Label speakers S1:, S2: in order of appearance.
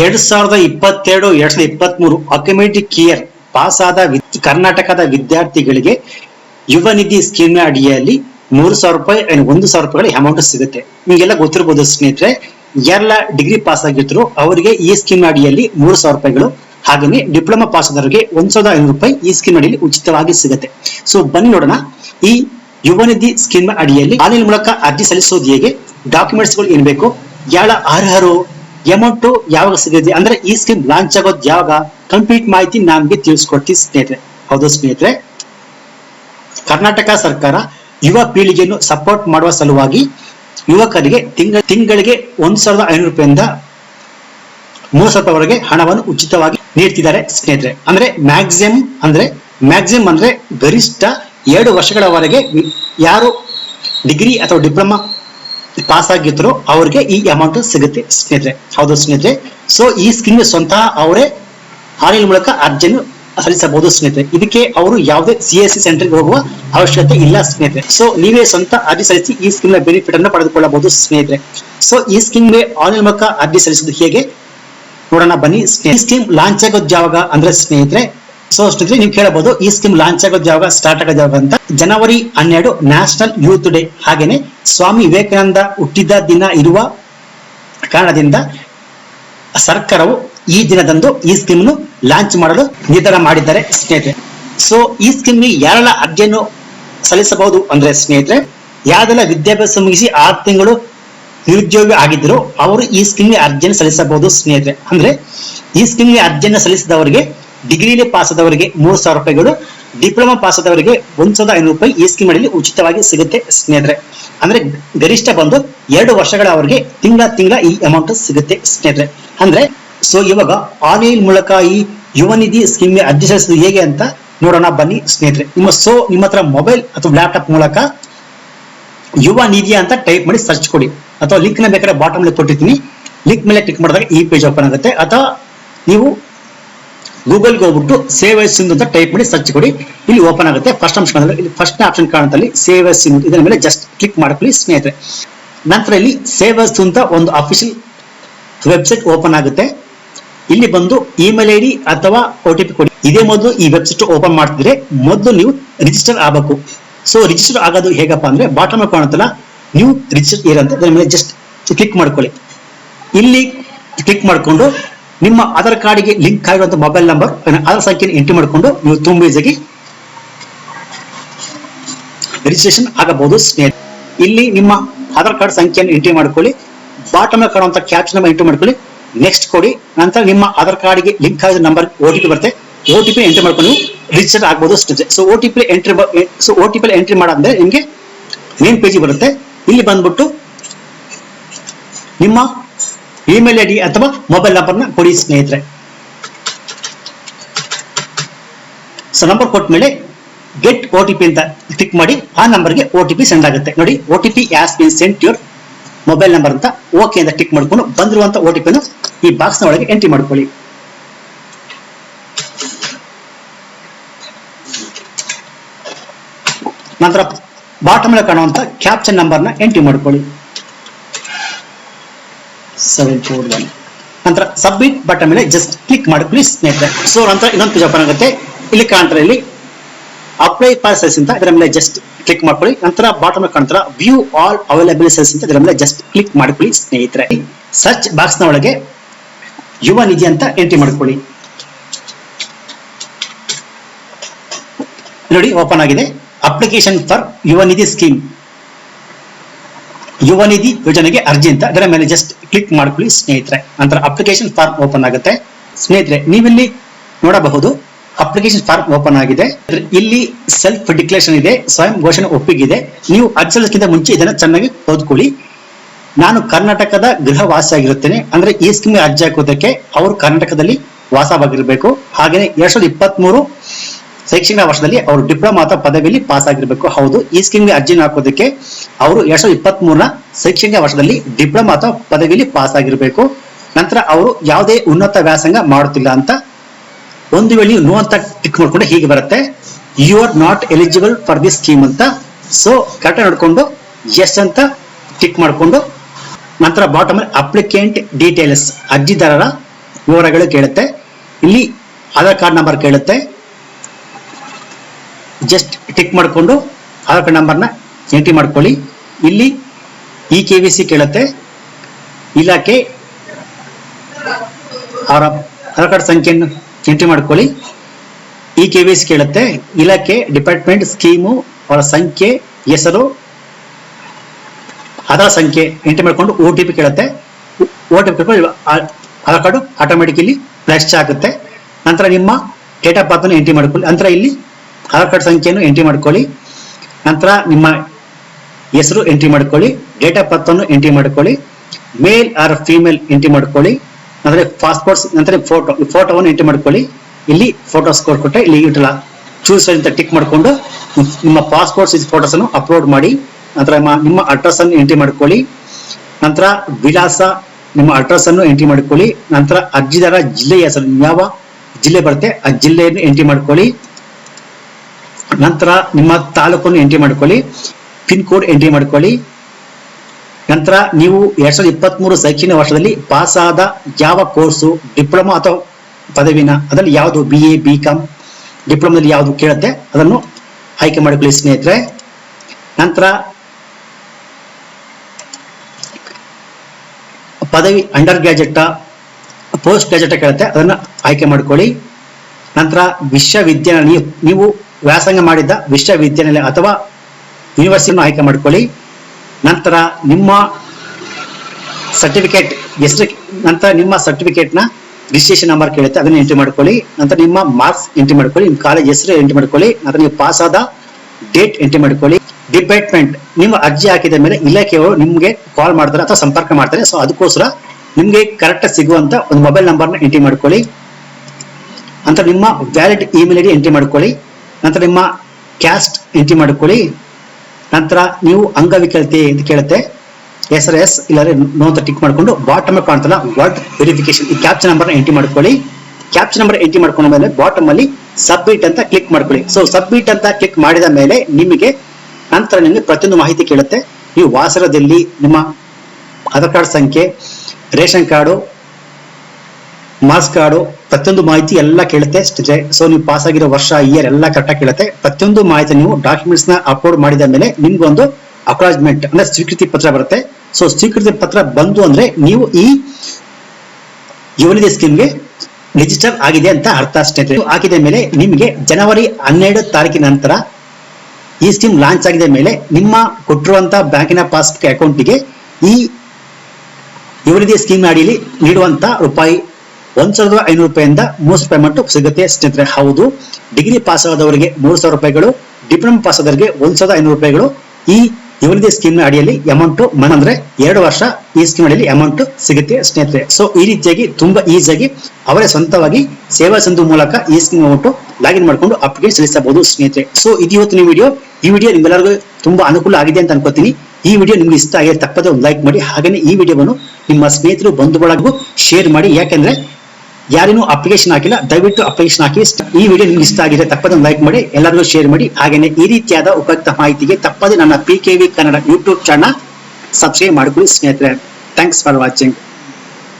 S1: ಎರಡ್ ಸಾವಿರದ ಇಪ್ಪತ್ತೆರಡು, ಎರಡ್ ಸಾವಿರದ ಇಪ್ಪತ್ತ್ ಮೂರು ಅಕಮೆಟಿಕ್ ಇಯರ್ ಪಾಸ್ ಆದ ಕರ್ನಾಟಕದ ವಿದ್ಯಾರ್ಥಿಗಳಿಗೆ ಯುವ ನಿಧಿ ಸ್ಕೀಮ್ ಅಡಿಯಲ್ಲಿ ಮೂರು ಸಾವಿರ ರೂಪಾಯಿ ಒಂದು ಸಾವಿರ ರೂಪಾಯಿ ಅಮೌಂಟ್ ಸಿಗುತ್ತೆ. ನಿಮಗೆಲ್ಲ ಗೊತ್ತಿರಬಹುದು ಸ್ನೇಹಿತರೆ ಎಲ್ಲ ಡಿಗ್ರಿ ಪಾಸ್ ಆಗಿದ್ರು ಅವರಿಗೆ ಈ ಸ್ಕೀಮ್ ಅಡಿಯಲ್ಲಿ ಮೂರು ಸಾವಿರ ರೂಪಾಯಿಗಳು ಹಾಗೆಯೇ ಡಿಪ್ಲೊಮಾ ಪಾಸ್ ಆದವರಿಗೆ ಒಂದ್ ಸಾವಿರದ ಐನೂರು ರೂಪಾಯಿ ಈ ಸ್ಕೀಮ್ ಅಡಿಯಲ್ಲಿ ಉಚಿತವಾಗಿ ಸಿಗುತ್ತೆ. ಸೊ ಬನ್ನಿ ನೋಡೋಣ. ಈ ಯುವ ನಿಧಿ ಸ್ಕೀಮ್ ಅಡಿಯಲ್ಲಿ ಆನ್ಲೈನ್ ಮೂಲಕ ಅರ್ಜಿ ಸಲ್ಲಿಸೋದು ಹೇಗೆ? ಡಾಕ್ಯುಮೆಂಟ್ಸ್ಗಳು ಏನ್ ಬೇಕು? ಯಾರ ಅರ್ಹರು? ಅಮೌಂಟ್ ಯಾವಾಗ ಸಿಗುತ್ತೆ? ಅಂದ್ರೆ ಈ ಸ್ಕೀಮ್ ಲಾಂಚ್ ಆಗೋದು ಯಾವಾಗ? ಕಂಪ್ಲೀಟ್ ಮಾಹಿತಿ ನಮ್ಗೆ ತಿಳಿಸ್ಕೊಡ್ತೀವಿ ಸ್ನೇಹಿತರೆ. ಹೌದು ಸ್ನೇಹಿತರೆ? ಕರ್ನಾಟಕ ಸರ್ಕಾರ ಯುವ ಪೀಳಿಗೆಯನ್ನು ಸಪೋರ್ಟ್ ಮಾಡುವ ಸಲುವಾಗಿ ಯುವಕರಿಗೆ ತಿಂಗಳ ತಿಂಗಳಿಗೆ ಒಂದ್ ಸಾವಿರದ ಐನೂರು ರೂಪಾಯಿಂದ ಮೂರು ಸಾವಿರ ರೂಪಾಯಿವರೆಗೆ ಹಣವನ್ನು ಉಚಿತವಾಗಿ ನೀಡ್ತಿದ್ದಾರೆ ಸ್ನೇಹಿತರೆ. ಅಂದ್ರೆ ಮ್ಯಾಕ್ಸಿಮಮ್ ಅಂದ್ರೆ ಮ್ಯಾಕ್ಸಿಮಮ್ ಅಂದ್ರೆ ಗರಿಷ್ಠ ಎರಡು ವರ್ಷಗಳವರೆಗೆ ಯಾರು ಡಿಗ್ರಿ ಅಥವಾ ಡಿಪ್ಲೊಮಾ ಪಾಸ್ ಆಗಿದ್ರು ಅವ್ರಿಗೆ ಈ ಅಮೌಂಟ್ ಸಿಗುತ್ತೆ ಸ್ನೇಹಿತರೆ. ಹೌದು ಸ್ನೇಹಿತರೆ. ಸೊ ಈ ಸ್ಕೀಮ್ ಸ್ವಂತ ಅವರೇ ಆನ್ಲೈನ್ ಮೂಲಕ ಅರ್ಜಿಯನ್ನು ಸಲ್ಲಿಸಬಹುದು ಸ್ನೇಹಿತರೆ. ಇದಕ್ಕೆ ಅವರು ಯಾವುದೇ ಸಿ ಎಸ್ ಸಿ ಸೆಂಟರ್ಗೆ ಹೋಗುವ ಅವಶ್ಯಕತೆ ಇಲ್ಲ ಸ್ನೇಹಿತರೆ. ಸೊ ನೀವೇ ಸ್ವಂತ ಅರ್ಜಿ ಸಲ್ಲಿಸಿ ಈ ಸ್ಕೀಮ್ನ ಬೆನಿಫಿಟ್ ಅನ್ನು ಪಡೆದುಕೊಳ್ಳಬಹುದು ಸ್ನೇಹಿತರೆ. ಸೊ ಈ ಸ್ಕೀಮ್ ಆನ್ಲೈನ್ ಮೂಲಕ ಅರ್ಜಿ ಸಲ್ಲಿಸುವುದು ಹೇಗೆ? ನೋಡೋಣ ಬನ್ನಿ ಸ್ಕೀಮ್ ಲಾಂಚ್ ಆಗೋದು ಯಾವಾಗ ಅಂದ್ರೆ ಸ್ನೇಹಿತರೆ ಸೊ ಅಷ್ಟೊತ್ತಿಗೆ ನೀವು ಕೇಳಬಹುದು, ಈ ಸ್ಕೀಮ್ ಲಾಂಚ್ ಆಗೋದು ಯಾವಾಗ ಸ್ಟಾರ್ಟ್ ಆಗೋದು ಯಾವಾಗ ಅಂತ. ಜನವರಿ ಹನ್ನೆರಡು ನ್ಯಾಷನಲ್ ಯೂತ್ ಡೇ ಹಾಗೇನೆ, ಸ್ವಾಮಿ ವಿವೇಕಾನಂದ ಹುಟ್ಟಿದ ದಿನ ಇರುವ ಕಾರಣದಿಂದ ಸರ್ಕಾರವು ಈ ದಿನದಂದು ಈ ಸ್ಕೀಮ್ ಲಾಂಚ್ ಮಾಡಲು ನಿರ್ಧಾರ ಮಾಡಿದ್ದಾರೆ, ಸ್ನೇಹಿತರೆ. ಸೊ ಈ ಸ್ಕೀಮ್ಗೆ ಯಾರೆಲ್ಲ ಅರ್ಜಿಯನ್ನು ಸಲ್ಲಿಸಬಹುದು ಅಂದ್ರೆ, ಸ್ನೇಹಿತರೆ ಯಾವ್ದೆಲ್ಲ ವಿದ್ಯಾಭ್ಯಾಸ ಮುಗಿಸಿ ಆರು ತಿಂಗಳು ನಿರುದ್ಯೋಗಿ ಆಗಿದ್ರು, ಅವರು ಈ ಸ್ಕೀಮ್ಗೆ ಅರ್ಜಿಯನ್ನು ಸಲ್ಲಿಸಬಹುದು, ಸ್ನೇಹಿತರೆ. ಅಂದ್ರೆ, ಈ ಸ್ಕೀಮ್ಗೆ ಅರ್ಜಿಯನ್ನು ಸಲ್ಲಿಸಿದವರಿಗೆ ಡಿಗ್ರಿಲಿ ಪಾಸ್ ಆದವರಿಗೆ ಮೂರು ಸಾವಿರ ರೂಪಾಯಿಗಳು, ಡಿಪ್ಲೊಮಾ ಪಾಸ್ ಆದವರಿಗೆ ಒಂದ್ ಸಾವಿರದ ಐನೂರು ರೂಪಾಯಿ ಈ ಸ್ಕೀಮ್ ಅಡಿಯಲ್ಲಿ ಉಚಿತವಾಗಿ ಸಿಗುತ್ತೆ ಸ್ನೇಹಿತರೆ. ಅಂದ್ರೆ ಗರಿಷ್ಠ ಬಂದು ಎರಡು ವರ್ಷಗಳ ಅವರಿಗೆ ತಿಂಗಳ ತಿಂಗಳ ಈ ಅಮೌಂಟ್ ಸಿಗುತ್ತೆ ಸ್ನೇಹಿತರೆ. ಅಂದ್ರೆ ಸೊ ಇವಾಗ ಆನ್ಲೈನ್ ಮೂಲಕ ಈ ಯುವ ನಿಧಿ ಸ್ಕೀಮ್ಗೆ ಅರ್ಜಿ ಸಲ್ಲಿಸೋದು ಹೇಗೆ ಅಂತ ನೋಡೋಣ ಬನ್ನಿ ಸ್ನೇಹಿತರೆ. ನಿಮ್ಮ ಸೊ ನಿಮ್ಮ ಹತ್ರ ಮೊಬೈಲ್ ಅಥವಾ ಲ್ಯಾಪ್ಟಾಪ್ ಮೂಲಕ ಯುವ ನಿಧಿ ಅಂತ ಟೈಪ್ ಮಾಡಿ ಸರ್ಚ್ ಕೊಡಿ. ಅಥವಾ ಲಿಂಕ್ನ ಬೇಕಾದ್ರೆ ಬಾಟಮ್ ಕೊಟ್ಟಿರ್ತೀನಿ. ಲಿಂಕ್ ಮೇಲೆ ಕ್ಲಿಕ್ ಮಾಡಿದಾಗ ಈ ಪೇಜ್ ಓಪನ್ ಆಗುತ್ತೆ. ಅಥವಾ ನೀವು ಗೂಗಲ್ಗೆ ಹೋಗ್ಬಿಟ್ಟು ಸೇವ್ ಎಸ್ ಸಿಂಧು ಅಂತ ಟೈಪ್ ಮಾಡಿ ಸರ್ಚ್ ಕೊಡಿ. ಇಲ್ಲಿ ಓಪನ್ ಆಗುತ್ತೆ. ಫಸ್ಟ್ ಆಪ್ಷನ್ ಇಲ್ಲಿ ಫಸ್ಟ್ ಆಪ್ಷನ್ ಕಾಣುತ್ತಲ್ಲಿ ಸೇವ್ ಎಸ್ ಸಿಂಧು. ಇದರ ಮೇಲೆ ಜಸ್ಟ್ ಕ್ಲಿಕ್ ಮಾಡ್ಕೊಳ್ಳಿ ಸ್ನೇಹಿತರೆ. ನಂತರ ಇಲ್ಲಿ ಸೇವ್ ಎಸ್ ಅಂತ ಒಂದು ಅಫಿಷಿಯಲ್ ವೆಬ್ಸೈಟ್ ಓಪನ್ ಆಗುತ್ತೆ. ಇಲ್ಲಿ ಬಂದು ಇಮೇಲ್ ಐ ಡಿ ಅಥವಾ ಒ ಟಿ ಪಿ ಕೊಡಿ. ಇದೇ ಮೊದಲು ಈ ವೆಬ್ಸೈಟ್ ಓಪನ್ ಮಾಡ್ತಿದ್ರೆ ಮೊದಲು ನೀವು ರಿಜಿಸ್ಟರ್ ಆಗಬೇಕು. ಸೊ ರಿಜಿಸ್ಟರ್ ಆಗೋದು ಹೇಗಪ್ಪ ಅಂದ್ರೆ ಬಾಟಮ್ ಕಾಣುತ್ತಲ್ಲ, ನೀವು ರಿಜಿಸ್ಟರ್ ಇರಂತೆ ಅದರ ಮೇಲೆ ಜಸ್ಟ್ ಕ್ಲಿಕ್ ಮಾಡ್ಕೊಳ್ಳಿ. ಇಲ್ಲಿ ಕ್ಲಿಕ್ ಮಾಡಿಕೊಂಡು ನಿಮ್ಮ ಆಧಾರ್ ಕಾರ್ಡ್ಗೆ ಲಿಂಕ್ ಆಗಿರುವಂತಹ ಮೊಬೈಲ್ ನಂಬರ್ ಆಧಾರ್ ಸಂಖ್ಯೆ ಎಂಟ್ರಿ ಮಾಡಿಕೊಂಡು ನೀವು ತುಂಬ ಈಸಿಯಾಗಿ ರಿಜಿಸ್ಟ್ರೇಷನ್ ಆಗಬಹುದು ಸ್ನೇಹಿತ ಇಲ್ಲಿ ನಿಮ್ಮ ಆಧಾರ್ ಕಾರ್ಡ್ ಸಂಖ್ಯೆಯನ್ನು ಎಂಟ್ರಿ ಮಾಡ್ಕೊಳ್ಳಿ. ಬಾಟಮ್ ಕಾಣುವಂತ ಕ್ಯಾಪ್ಷನ್ ಎಂಟ್ರಿ ಮಾಡ್ಕೊಳ್ಳಿ. ನೆಕ್ಸ್ಟ್ ಕೊಡಿ. ನಂತರ ನಿಮ್ಮ ಆಧಾರ್ ಕಾರ್ಡ್ಗೆ ಲಿಂಕ್ ಆಗಿದ ನಂಬರ್ ಓ ಟಿ ಪಿ ಬರುತ್ತೆ. ಓ ಟಿ ಪಿ ಎಂಟ್ರಿ ಮಾಡ್ಕೊಂಡು ರಿಜಿಸ್ಟರ್ ಆಗ್ಬೋದು ಸ್ನೇಹಿತರೆ. So O T P entry so O T P entry ಮಾಡಿದ್ರೆ ನಿಮಗೆ ಮೇನ್ ಪೇಜ್ ಬರುತ್ತೆ. ಇಲ್ಲಿ ಬಂದ್ಬಿಟ್ಟು ನಿಮ್ಮ ಇಮೇಲ್ ಐ ಡಿ ಅಥವಾ ಮೊಬೈಲ್ ನಂಬರ್ನ ಕೊಡಿ ಸ್ನೇಹಿತರೆ. ಸೊ ನಂಬರ್ ಕೊಟ್ಟ ಮೇಲೆ ಗೆಟ್ ಒ ಟಿ ಪಿ ಅಂತ ಕ್ಲಿಕ್ ಮಾಡಿ ಆ ನಂಬರ್ಗೆ ಒ ಟಿ ಪಿ ಸೆಂಡ್ ಆಗುತ್ತೆ. ನೋಡಿ O T P as been sent your mobile number ಅಂತ ಓಕೆ ಅಂತ ಕ್ಲಿಕ್ ಮಾಡ್ಕೊಂಡು ಬಂದಿರುವಂತ ಒ ಟಿ ಪಿನ ಈ ಬಾಕ್ಸ್ನ ಒಳಗೆ ಎಂಟ್ರಿ ಮಾಡ್ಕೊಳ್ಳಿ. ನಂತರ ಬಾಟಮ್ ಅಲ್ಲಿ ಕಾಣುವಂತ ಕ್ಯಾಪ್ಚನ್ ನಂಬರ್ನ ಎಂಟ್ರಿ ಮಾಡ್ಕೊಳ್ಳಿ. ನಂತರ ಸಬ್ಮಿಟ್ ಬಟನ್ ಮೇಲೆ ಜಸ್ಟ್ ಕ್ಲಿಕ್ ಮಾಡಿ ಪ್ಲೀಸ್ ಸ್ನೇಹಿತರೆ. ಸೊ ನಂತರ ಇನ್ನೊಂದು ಪೇಜ್ ಆಗುತ್ತೆ ಇಲ್ಲಿ ಕಾಣ್ತಾರೆ ಇಲ್ಲಿ ಅಪ್ಲೈ ಫಾರ್ ಸೆಲ್ಸ್ ಅಂತ ಇದರ ಮೇಲೆ ಜಸ್ಟ್ ಕ್ಲಿಕ್ ಮಾಡ್ಕೊಳ್ಳಿ. ನಂತರ ಬಾಟಮ್ ಕಾಣ್ತಾರ ವ್ಯೂ ಆಲ್ ಅವೈಲೇಬಲ್ ಸೆಲ್ಸ್ ಅಂತ ಇದರ ಮೇಲೆ ಜಸ್ಟ್ ಕ್ಲಿಕ್ ಮಾಡ್ಕೊಳ್ಳಿ ಸ್ನೇಹಿತರೆ. ಸರ್ಚ್ ಬಾಕ್ಸ್ನ ಒಳಗೆ ಯುವ ನಿಧಿ ಅಂತ ಎಂಟ್ರಿ ಮಾಡ್ಕೊಳ್ಳಿ. ನೋಡಿ ಓಪನ್ ಆಗಿದೆ. ಅಪ್ಲಿಕೇಶನ್ ಫಾರ್ ಯುವ ನಿಧಿ ಸ್ಕೀಮ್ ಯುವ ನಿಧಿ ಯೋಜನೆಗೆ ಅರ್ಜಿ ಅಂತ. ಅದರ ಮೇಲೆ ಜಸ್ಟ್ ಕ್ಲಿಕ್ ಮಾಡ್ಕೊಳ್ಳಿ ಸ್ನೇಹಿತರೆ. ನಂತರ ಅಪ್ಲಿಕೇಶನ್ ಫಾರ್ಮ್ ಓಪನ್ ಆಗುತ್ತೆ. ಸ್ನೇಹಿತರೆ, ನೀವಿಲ್ಲಿ ನೋಡಬಹುದು ಅಪ್ಲಿಕೇಶನ್ ಫಾರ್ಮ್ ಓಪನ್ ಆಗಿದೆ. ಇಲ್ಲಿ ಸೆಲ್ಫ್ ಡಿಕ್ಲೇಷನ್ ಇದೆ, ಸ್ವಯಂ ಘೋಷಣೆ ಒಪ್ಪಿಗಿದೆ ನೀವು ಅರ್ಜಿ ಮುಂಚೆ ಇದನ್ನ ಚೆನ್ನಾಗಿ ಓದ್ಕೊಳ್ಳಿ. ನಾನು ಕರ್ನಾಟಕದ ಗೃಹ ವಾಸಿಯಾಗಿರುತ್ತೇನೆ ಅಂದ್ರೆ ಈ ಸ್ಕೀಮ್ ಅರ್ಜಿ ಹಾಕೋದಕ್ಕೆ ಅವರು ಕರ್ನಾಟಕದಲ್ಲಿ ವಾಸವಾಗಿರಬೇಕು. ಹಾಗೆಯೇ ಎರಡ್ ಸಾವಿರದ ಇಪ್ಪತ್ತ್ ಮೂರು ಶೈಕ್ಷಣಿಕ ವರ್ಷದಲ್ಲಿ ಅವರು ಡಿಪ್ಲೊಮಾ ಅಥವಾ ಪದವಿಯಲ್ಲಿ ಪಾಸ್ ಆಗಿರಬೇಕು. ಹೌದು, ಈ ಸ್ಕೀಮ್ಗೆ ಅರ್ಜಿನ ಹಾಕೋದಕ್ಕೆ ಅವರು ಎರಡ್ ಸಾವಿರದ ಇಪ್ಪತ್ತ್ ಮೂರನ ಶೈಕ್ಷಣಿಕ ವರ್ಷದಲ್ಲಿ ಡಿಪ್ಲೊಮಾ ಅಥವಾ ಪದವಿಯಲ್ಲಿ ಪಾಸ್ ಆಗಿರಬೇಕು. ನಂತರ ಅವರು ಯಾವುದೇ ಉನ್ನತ ವ್ಯಾಸಂಗ ಮಾಡುತ್ತಿಲ್ಲ ಅಂತ ಒಂದು ವೇಳೆ ನೋ ಅಂತ ಟಿಕ್ ಮಾಡ್ಕೊಂಡು ಹೀಗೆ ಬರುತ್ತೆ. You are not eligible for this scheme ಅಂತ. ಸೊ ಕರೆಕ್ಟ್ ನೋಡಿಕೊಂಡು ಎಸ್ ಅಂತ ಟಿಕ್ ಮಾಡಿಕೊಂಡು ನಂತರ ಬಾಟಮ್ ಅಪ್ಲಿಕೆಂಟ್ ಡೀಟೇಲ್ಸ್ ಅರ್ಜಿದಾರರ ವಿವರಗಳು ಕೇಳುತ್ತೆ. ಇಲ್ಲಿ ಆಧಾರ್ ಕಾರ್ಡ್ ನಂಬರ್ ಕೇಳುತ್ತೆ. ಜಸ್ಟ್ ಟಿಕ್ ಮಾಡಿಕೊಂಡು ಆಧಾರ್ ಕಾರ್ಡ್ ನಂಬರ್ನ ಎಂಟ್ರಿ ಮಾಡ್ಕೊಳ್ಳಿ. ಇಲ್ಲಿ ಇ ಕೆ ವಿ ಸಿ ಕೇಳುತ್ತೆ. ಇಲಾಖೆ ಅವರ ಆಧಾರ್ ಕಾರ್ಡ್ ಸಂಖ್ಯೆಯನ್ನು ಎಂಟ್ರಿ ಮಾಡ್ಕೊಳ್ಳಿ. ಇ ಕೆ ವಿ ಸಿ ಕೇಳುತ್ತೆ. ಇಲಾಖೆ ಡಿಪಾರ್ಟ್ಮೆಂಟ್ ಸ್ಕೀಮು ಅವರ ಸಂಖ್ಯೆ, ಹೆಸರು, ಆಧಾರ್ ಸಂಖ್ಯೆ ಎಂಟ್ರಿ ಮಾಡಿಕೊಂಡು ಓ ಟಿ ಪಿ ಕೇಳುತ್ತೆ. O T P Aadhaar card automatically flash ಆಗುತ್ತೆ. ನಂತರ ನಿಮ್ಮ ಡೇಟ್ ಆಫ್ ಬರ್ತ್ ಎಂಟ್ರಿ ಮಾಡ್ಕೊಳ್ಳಿ. ನಂತರ ಇಲ್ಲಿ ಆಧಾರ್ ಕಾರ್ಡ್ ಸಂಖ್ಯೆಯನ್ನು ಎಂಟ್ರಿ ಮಾಡ್ಕೊಳ್ಳಿ. ನಂತರ ನಿಮ್ಮ ಹೆಸರು ಎಂಟ್ರಿ ಮಾಡ್ಕೊಳ್ಳಿ ಡೇಟ್ ಆಫ್ ಬರ್ತ್ ಅನ್ನು ಎಂಟ್ರಿ ಮಾಡ್ಕೊಳ್ಳಿ ಮೇಲ್ ಆರ್ ಫೀಮೇಲ್ ಎಂಟ್ರಿ ಮಾಡ್ಕೊಳ್ಳಿ, ನಂತರ ಪಾಸ್ಪೋರ್ಟ್ಸ್ ನಂತರ ಫೋಟೋ ಫೋಟೋವನ್ನು ಎಂಟ್ರಿ ಮಾಡ್ಕೊಳ್ಳಿ. ಇಲ್ಲಿ ಫೋಟೋಸ್ ಕೊಟ್ಟರೆ ಇಲ್ಲಿ ಇಟ್ಟಲ್ಲ ಚೂಸ್ ಅಂತ ಟಿಕ್ ಮಾಡಿಕೊಂಡು ನಿಮ್ಮ ಪಾಸ್ಪೋರ್ಟ್ ಸೈಜ್ ಫೋಟೋಸ್ ಅನ್ನು ಅಪ್ಲೋಡ್ ಮಾಡಿ. ನಂತರ ನಿಮ್ಮ- ನಿಮ್ಮ ಅಡ್ರೆಸ್ ಅನ್ನು ಎಂಟ್ರಿ ಮಾಡ್ಕೊಳ್ಳಿ. ನಂತರ ವಿಳಾಸ, ನಿಮ್ಮ ಅಡ್ರೆಸ್ ಅನ್ನು ಎಂಟ್ರಿ ಮಾಡ್ಕೊಳ್ಳಿ. ನಂತರ ಅರ್ಜಿದಾರ ಜಿಲ್ಲೆಯ ಹೆಸರು, ಯಾವ ಜಿಲ್ಲೆ ಬರುತ್ತೆ, ಆ ಜಿಲ್ಲೆಯನ್ನು ಎಂಟ್ರಿ ಮಾಡ್ಕೊಳ್ಳಿ. ನಂತರ ನಿಮ್ಮ ತಾಲೂಕನ್ನು ಎಂಟ್ರಿ ಮಾಡ್ಕೊಳ್ಳಿ ಪಿನ್ ಕೋಡ್ ಎಂಟ್ರಿ ಮಾಡ್ಕೊಳ್ಳಿ. ನಂತರ ನೀವು ಎರಡ್ ಸಾವಿರದ ಇಪ್ಪತ್ಮೂರು ಶೈಕ್ಷಣಿಕ ವರ್ಷದಲ್ಲಿ ಪಾಸ್ ಆದ ಯಾವ ಕೋರ್ಸು ಡಿಪ್ಲೊಮಾ ಅಥವಾ ಪದವಿನ, ಅದರಲ್ಲಿ ಯಾವುದು ಬಿ ಎ ಬಿ ಕಾಮ್ ಡಿಪ್ಲೊಮಾದಲ್ಲಿ ಯಾವುದು ಕೇಳುತ್ತೆ, ಅದನ್ನು ಆಯ್ಕೆ ಮಾಡಿಕೊಳ್ಳಿ ಸ್ನೇಹಿತರೆ. ನಂತರ ಪದವಿ ಅಂಡರ್ ಗ್ರಾಜುಯೇಟ್ ಪೋಸ್ಟ್ ಗ್ರಾಜುಯೇಟ್ ಕೇಳುತ್ತೆ, ಅದನ್ನು ಆಯ್ಕೆ ಮಾಡ್ಕೊಳ್ಳಿ. ನಂತರ ವಿಶ್ವವಿದ್ಯಾಲಯ ನೀವು ವ್ಯಾಸಂಗ ಮಾಡಿದ ವಿಶ್ವವಿದ್ಯಾನಿಲಯ ಅಥವಾ ಯೂನಿವರ್ಸಿಟಿ ಆಯ್ಕೆ ಮಾಡ್ಕೊಳ್ಳಿ. ನಂತರ ನಿಮ್ಮ ಸರ್ಟಿಫಿಕೇಟ್, ಎಷ್ಟು ನಂತರ ನಿಮ್ಮ ಸರ್ಟಿಫಿಕೇಟ್ನ ರಿಜಿಸ್ಟ್ರೇಷನ್ ನಂಬರ್ ಕೇಳುತ್ತೆ, ಅದನ್ನು ಎಂಟ್ರಿ ಮಾಡ್ಕೊಳ್ಳಿ. ನಂತರ ನಿಮ್ಮ ಮಾರ್ಕ್ಸ್ ಎಂಟ್ರಿ ಮಾಡ್ಕೊಳ್ಳಿ, ನಿಮ್ಮ ಕಾಲೇಜ್ ಹೆಸರು ಎಂಟ್ರಿ ಮಾಡ್ಕೊಳ್ಳಿ. ನಂತರ ನೀವು ಪಾಸ್ ಆದ ಡೇಟ್ ಎಂಟ್ರಿ ಮಾಡ್ಕೊಳ್ಳಿ. ಡಿಪಾರ್ಟ್ಮೆಂಟ್ ನಿಮ್ಮ ಅರ್ಜಿ ಹಾಕಿದ ಮೇಲೆ ಇಲಾಖೆಯವರು ನಿಮಗೆ ಕಾಲ್ ಮಾಡ್ತಾರೆ ಅಥವಾ ಸಂಪರ್ಕ ಮಾಡ್ತಾರೆ. ಸೊ ಅದಕ್ಕೋಸ್ಕರ ನಿಮಗೆ ಕರೆಕ್ಟಾಗಿ ಸಿಗುವಂತ ಒಂದು ಮೊಬೈಲ್ ನಂಬರ್ನ ಎಂಟ್ರಿ ಮಾಡ್ಕೊಳ್ಳಿ. ನಂತರ ನಿಮ್ಮ ವ್ಯಾಲಿಡ್ ಇಮೇಲ್ ಐಡಿ ಎಂಟ್ರಿ ಮಾಡ್ಕೊಳ್ಳಿ. ನಂತರ ನಿಮ್ಮ ಕ್ಯಾಸ್ಟ್ ಎಂಟ್ರಿ ಮಾಡಿಕೊಳ್ಳಿ. ನಂತರ ನೀವು ಅಂಗವಿಕಲತೆ ಅಂತ ಕೇಳುತ್ತೆ. ಎಸ್ ಆರ್ ಎಸ್, ಇಲ್ಲಾಂದ್ರೆ ನೋ ಅಂತ ಟಿಕ್ ಮಾಡಿಕೊಂಡು ಬಾಟಮ್ ಕಾಣ್ತಲ್ಲ ವರ್ಡ್ ವೆರಿಫಿಕೇಶನ್ ಈ ಕ್ಯಾಪ್ಚರ್ ನಂಬರ್ ಎಂಟ್ರಿ ಮಾಡ್ಕೊಳ್ಳಿ. ಕ್ಯಾಪ್ಚರ್ ನಂಬರ್ ಎಂಟ್ರಿ ಮಾಡ್ಕೊಂಡ ಮೇಲೆ ಬಾಟಮ್ ಅಲ್ಲಿ ಸಬ್ಮಿಟ್ ಅಂತ ಕ್ಲಿಕ್ ಮಾಡ್ಕೊಳ್ಳಿ. ಸೊ ಸಬ್ಮಿಟ್ ಅಂತ ಕ್ಲಿಕ್ ಮಾಡಿದ ಮೇಲೆ ನಿಮಗೆ ನಂತರ ನಿಮಗೆ ಪ್ರತಿಯೊಂದು ಮಾಹಿತಿ ಕೇಳುತ್ತೆ. ನೀವು ವಾಸರದಲ್ಲಿ ನಿಮ್ಮ ಆಧಾರ್ ಕಾರ್ಡ್ ಸಂಖ್ಯೆ, ರೇಷನ್ ಕಾರ್ಡು ಮಾರ್ಕ್ಸ್ ಕಾರ್ಡು ಪ್ರತಿಯೊಂದು ಮಾಹಿತಿ ಎಲ್ಲ ಕೇಳುತ್ತೆ. ಸೊ ನೀವು ಪಾಸ್ ಆಗಿರೋ ವರ್ಷ ಇಯರ್ ಎಲ್ಲ ಕರೆಕ್ಟಾಗಿ ಕೇಳುತ್ತೆ. ಪ್ರತಿಯೊಂದು ಮಾಹಿತಿ ನೀವು ಡಾಕ್ಯುಮೆಂಟ್ಸ್ನ ಅಪ್ಲೋಡ್ ಮಾಡಿದ ಮೇಲೆ ನಿಮ್ಗೊಂದು ಅಕ್ನಾಲಜ್ಮೆಂಟ್ ಅಂದ್ರೆ ಸ್ವೀಕೃತಿ ಪತ್ರ ಬರುತ್ತೆ. ಸೊ ಸ್ವೀಕೃತಿ ಪತ್ರ ಬಂದು ಅಂದ್ರೆ ನೀವು ಈ ಯುವನಿಧಿ ಸ್ಕೀಮ್ಗೆ ರಿಜಿಸ್ಟರ್ ಆಗಿದೆ ಅಂತ ಅರ್ಥ ಅಷ್ಟೇ. ಹಾಕಿದ ಮೇಲೆ ನಿಮಗೆ ಜನವರಿ ಹನ್ನೆರಡು ತಾರೀಕಿನ ನಂತರ ಈ ಸ್ಕೀಮ್ ಲಾಂಚ್ ಆಗಿದ ಮೇಲೆ ನಿಮ್ಮ ಕೊಟ್ಟಿರುವಂತಹ ಬ್ಯಾಂಕಿನ ಪಾಸ್ಬುಕ್ ಅಕೌಂಟಿಗೆ ಈ ಯುವನಿಧಿ ಸ್ಕೀಮ್ ಅಡಿಯಲ್ಲಿ ನೀಡುವಂತ ರೂಪಾಯಿ ಒಂದ್ ಸಾವಿರದ ಐನೂರು ರೂಪಾಯಿಂದ ಮೂರು ರೂಪಾಯಿ ಮಟ್ಟು ಸಿಗುತ್ತೆ. ಸ್ನೇಹಿತರೆ, ಹೌದು. ಡಿಗ್ರಿ ಪಾಸ್ ಆದವರಿಗೆ ಮೂರು ಸಾವಿರ ರೂಪಾಯಿಗಳು, ಡಿಪ್ಲೊಮಾ ಪಾಸ್ ಆದವರಿಗೆ ಒಂದ್ ಸಾವಿರದ ಐನೂರು ರೂಪಾಯಿಗಳು. ಈ ಯುವನಿಧಿ ಸ್ಕೀಮ್ ಅಡಿಯಲ್ಲಿ ಅಮೌಂಟ್ ಅಂದ್ರೆ ಎರಡು ವರ್ಷ ಈ ಸ್ಕೀಮ್ ಅಡಿಯಲ್ಲಿ ಅಮೌಂಟ್ ಸಿಗುತ್ತೆ ಸ್ನೇಹಿತರೆ. ಸೊ ಈ ರೀತಿಯಾಗಿ ತುಂಬಾ ಈಸಿಯಾಗಿ ಅವರೇ ಸ್ವಂತವಾಗಿ ಸೇವಾ ಸಂಧು ಮೂಲಕ ಈ ಸ್ಕೀಮ್ ಅಮೌಂಟ್ ಲಾಗಿನ್ ಮಾಡಿಕೊಂಡು ಅಪ್ಡೇಟ್ ಸಲ್ಲಿಸಬಹುದು ಸ್ನೇಹಿತರೆ. ಸೊ ಇದು ಇವತ್ತಿನ ವಿಡಿಯೋ ಈ ವಿಡಿಯೋ ನಿಮ್ಮೆಲ್ಲರಿಗೂ ತುಂಬಾ ಅನುಕೂಲ ಆಗಿದೆ ಅಂತ ಅನ್ಕೋತೀನಿ. ಈ ವಿಡಿಯೋ ನಿಮ್ಗೆ ಇಷ್ಟ ಆಗಿದೆ ತಪ್ಪದೆ ಒಂದು ಲೈಕ್ ಮಾಡಿ, ಹಾಗೇನೆ ಈ ವಿಡಿಯೋವನ್ನು ನಿಮ್ಮ ಸ್ನೇಹಿತರು ಬಂಧು ಶೇರ್ ಮಾಡಿ. ಯಾಕೆಂದ್ರೆ ಯಾರೇನೂ ಅಪ್ಲಿಕೇಶನ್ ಹಾಕಿಲ್ಲ, ದಯವಿಟ್ಟು ಅಪ್ಲಿಕೇಶನ್ ಹಾಕಿ ಈ ವಿಡಿಯೋ ನಿಮ್ಗೆ ಇಷ್ಟ ಆಗಿದೆ, ತಪ್ಪದೆ ಲೈಕ್ ಮಾಡಿ ಎಲ್ಲರಿಗೂ ಶೇರ್ ಮಾಡಿ, ಹಾಗೇನೆ ಈ ರೀತಿಯಾದ ಉಪಯುಕ್ತ ಮಾಹಿತಿಗೆ ತಪ್ಪದೆ ನನ್ನ P K V Kannada YouTube channel subscribe ಮಾಡ್ಕೊಳ್ಳಿ ಸ್ನೇಹಿತರೆ. Thanks for watching